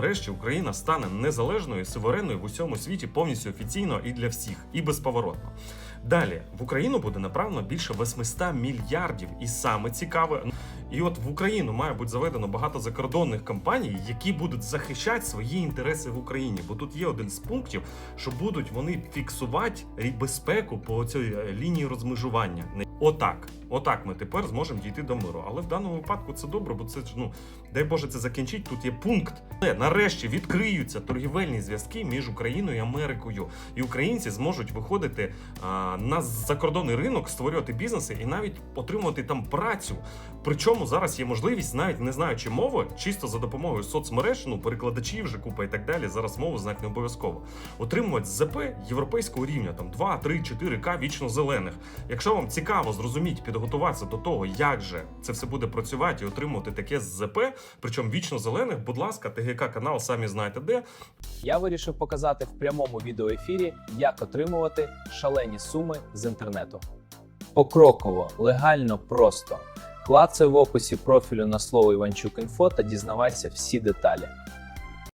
Нарешті Україна стане незалежною, суверенною в усьому світі повністю офіційно і для всіх, і безповоротно. Далі в Україну буде направлено більше 800 мільярдів, і саме цікаве. І от в Україну має бути заведено багато закордонних компаній, які будуть захищати свої інтереси в Україні. Бо тут є один з пунктів, що будуть вони фіксувати безпеку по цій е, лінії розмежування. Отак, отак ми тепер зможемо дійти до миру. Але в даному випадку це добре, бо це ж ну дай Боже це закінчить. Тут є пункт. Але нарешті відкриються торгівельні зв'язки між Україною і Америкою, і українці зможуть виходити а, на закордонний ринок, створювати бізнеси і навіть отримувати там працю. Причому зараз є можливість, навіть не знаючи мови, чисто за допомогою соцмереж, ну перекладачів вже купа і так далі. Зараз мову знати не обов'язково. Отримувати ЗП європейського рівня, там 2, 3, 4К вічно зелених. Якщо вам цікаво зрозуміти, підготуватися до того, як же це все буде працювати і отримувати таке ЗП, причому вічно зелених, будь ласка, ТГК канал, самі знаєте де. Я вирішив показати в прямому відеоефірі, як отримувати шалені суми з інтернету. Покроково, легально, просто. Клацай в описі профілю на слово Іванчук Інфо та дізнавайся всі деталі.